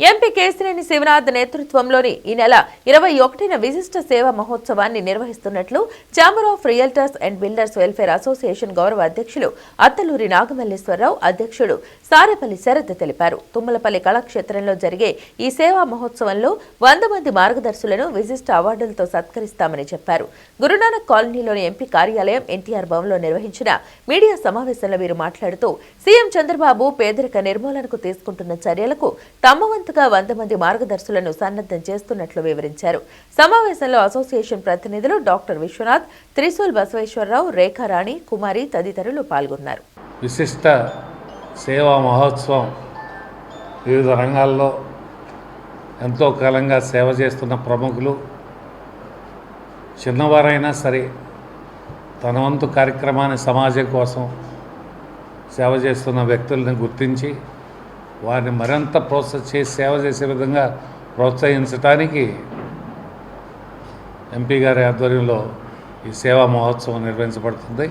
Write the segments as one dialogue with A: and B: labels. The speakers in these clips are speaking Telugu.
A: ఎంపీ కేసినేని శివనాథ్ నేతృత్వంలోని ఈ నెల ఇరవై ఒకటిన విశిష్ట సేవా మహోత్సవాన్ని నిర్వహిస్తున్నట్లు chamber of realtors and builders welfare association గౌరవ అధ్యక్షులు అత్తలూరి నాగమల్లేశ్వరరావు అధ్యక్షుడు సారెపల్లి శరత్ తెలిపారు. తుమ్మలపల్లి కళాక్షేత్రంలో జరిగే ఈ సేవా మహోత్సవంలో వంద మంది మార్గదర్శులను విశిష్ట అవార్డులతో సత్కరిస్తామని చెప్పారు. గురునానక్ కాలనీలోని ఎంపీ కార్యాలయం ఎన్టీఆర్ భవన్లో నిర్వహించిన మీడియా సమావేశంలో వీరు మాట్లాడుతూ సీఎం చంద్రబాబు పేదరిక నిర్మూలనకు తీసుకుంటున్న చర్యలకు తమ ముందస్తుగా వంద మంది మార్గదర్శులను సన్నద్ధం చేస్తున్నట్లు వివరించారు. సమావేశంలో అసోసియేషన్ ప్రతినిధులు డాక్టర్ విశ్వనాథ్ త్రిశూల్ బసవేశ్వరరావు రేఖారాణి కుమారి తదితరులు పాల్గొన్నారు.
B: విశిష్ట సేవా మహోత్సవం వివిధ రంగాల్లో ఎంతో కాలంగా సేవ చేస్తున్న ప్రముఖులు చిన్నవారైనా సరే తన వంతు కార్యక్రమాన్ని సమాజం కోసం సేవ చేస్తున్న వ్యక్తులను గుర్తించి వారిని మరింత ప్రోత్సహ చేసి సేవ చేసే విధంగా ప్రోత్సహించడానికి ఎంపీ గారి ఆధ్వర్యంలో ఈ సేవా మహోత్సవం నిర్వహించబడుతుంది.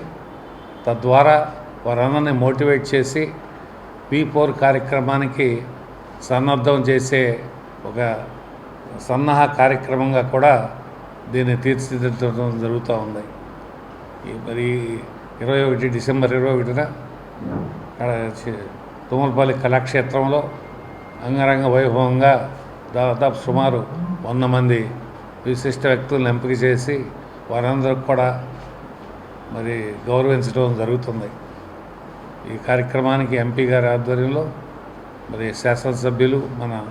B: తద్వారా వారందరినీ మోటివేట్ చేసి పీ ఫోర్ కార్యక్రమానికి సన్నద్ధం చేసే ఒక సన్నాహ కార్యక్రమంగా కూడా దీన్ని తీర్చిదిద్దడం జరుగుతూ ఉంది. ఈ మరి ఇరవై ఒకటి డిసెంబర్ ఇరవై ఒకటిన తుమ్మలపల్లి కళాక్షేత్రంలో అంగరంగ వైభవంగా దాదాపు సుమారు వంద మంది విశిష్ట వ్యక్తులను ఎంపిక చేసి వారందరికి కూడా మరి గౌరవించడం జరుగుతుంది. ఈ కార్యక్రమానికి ఎంపీ గారి ఆధ్వర్యంలో మరి శాసనసభ్యులు మన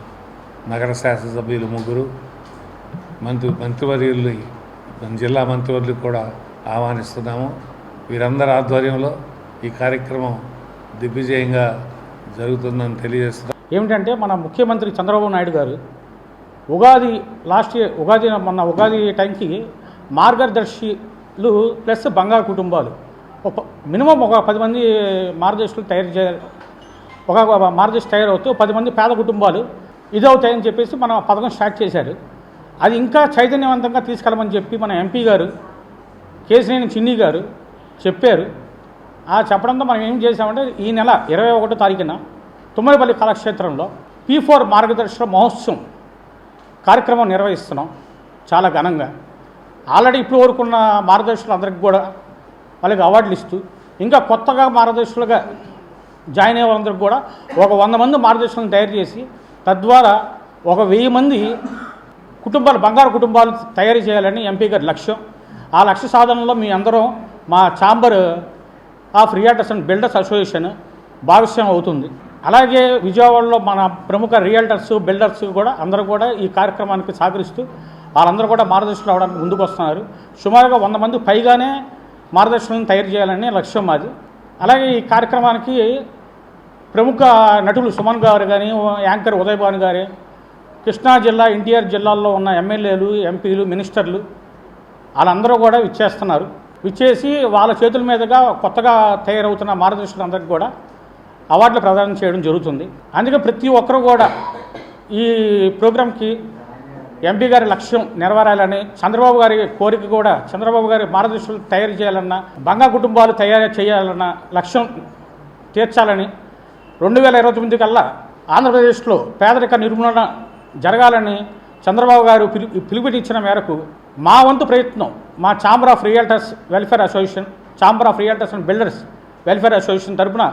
B: నగర శాసనసభ్యులు ముగ్గురు మంత్రి మంత్రివర్యులు మన జిల్లా మంత్రివర్యులు కూడా ఆహ్వానిస్తున్నాము. వీరందరి ఆధ్వర్యంలో ఈ కార్యక్రమం దిగ్విజయంగా జరుగుతుందని తెలియజేస్తున్నాం
C: ఏమిటంటే మన ముఖ్యమంత్రి చంద్రబాబు నాయుడు గారు ఉగాది లాస్ట్ ఇయర్ ఉగాది మొన్న ఉగాది టైంకి మార్గదర్శిలు ప్లస్ బంగారు కుటుంబాలు. ఒక మినిమం ఒక పది మంది మార్గదర్శులు తయారు చేయాలి ఒక మార్గదర్శి తయారవుతూ పది మంది పేద కుటుంబాలు ఇదవుతాయని చెప్పేసి మన పథకం స్టార్ట్ చేశారు. అది ఇంకా చైతన్యవంతంగా తీసుకెళ్ళమని చెప్పి మన ఎంపీ గారు కేసినేని చిన్ని గారు చెప్పారు. ఆ చెప్పడంతో మనం ఏం చేసామంటే ఈ నెల ఇరవై ఒకటో తారీఖున తుమ్మలపల్లి కళాక్షేత్రంలో పీ ఫోర్ మార్గదర్శక మహోత్సవం కార్యక్రమం నిర్వహిస్తున్నాం చాలా ఘనంగా. ఆల్రెడీ ఇప్పుడు వరకున్న మార్గదర్శకులందరికీ కూడా వాళ్ళకి అవార్డులు ఇస్తూ ఇంకా కొత్తగా మార్గదర్శకులుగా జాయిన్ అయ్యే వాళ్ళందరికీ కూడా ఒక వంద మంది మార్గదర్శకులను తయారు చేసి తద్వారా ఒక వెయ్యి మంది కుటుంబాలు బంగారు కుటుంబాలు తయారు చేయాలని ఎంపీ గారి లక్ష్యం. ఆ లక్ష్య సాధనలో మీ అందరం మా chamber of realtors and builders association భాగస్వామ్యం అవుతుంది. అలాగే విజయవాడలో మన ప్రముఖ రియల్టర్స్ బిల్డర్స్ కూడా అందరూ కూడా ఈ కార్యక్రమానికి సహకరిస్తూ వాళ్ళందరూ కూడా మార్గదర్శకులు అవడానికి ముందుకు వస్తున్నారు. సుమారుగా వంద మంది పైగానే మార్గదర్శకులను తయారు చేయాలనే లక్ష్యం మాది. అలాగే ఈ కార్యక్రమానికి ప్రముఖ నటులు సుమన్ గారు కానీ యాంకర్ ఉదయభాను గారి కృష్ణా జిల్లా ఎన్టీఆర్ జిల్లాల్లో ఉన్న ఎమ్మెల్యేలు ఎంపీలు మినిస్టర్లు వాళ్ళందరూ కూడా ఇచ్చేస్తున్నారు ఇచ్చేసి వాళ్ళ చేతుల మీదుగా కొత్తగా తయారవుతున్న మార్గదర్శకులందరికీ కూడా అవార్డులు ప్రదానం చేయడం జరుగుతుంది. అందుకే ప్రతి ఒక్కరు కూడా ఈ ప్రోగ్రాంకి ఎంపీ గారి లక్ష్యం నెరవేరాలని చంద్రబాబు గారి కోరిక కూడా చంద్రబాబు గారి మార్గదర్శకులు తయారు చేయాలన్నా బంగా కుటుంబాలు తయారు చేయాలన్న లక్ష్యం తీర్చాలని రెండు వేల ఇరవై తొమ్మిది కల్లా ఆంధ్రప్రదేశ్లో పేదరిక నిర్మూలన జరగాలని చంద్రబాబు గారు పిలు పిలుపునిచ్చిన మేరకు మా వంతు ప్రయత్నం మా chamber of realtors welfare association chamber of realtors and builders welfare association తరఫున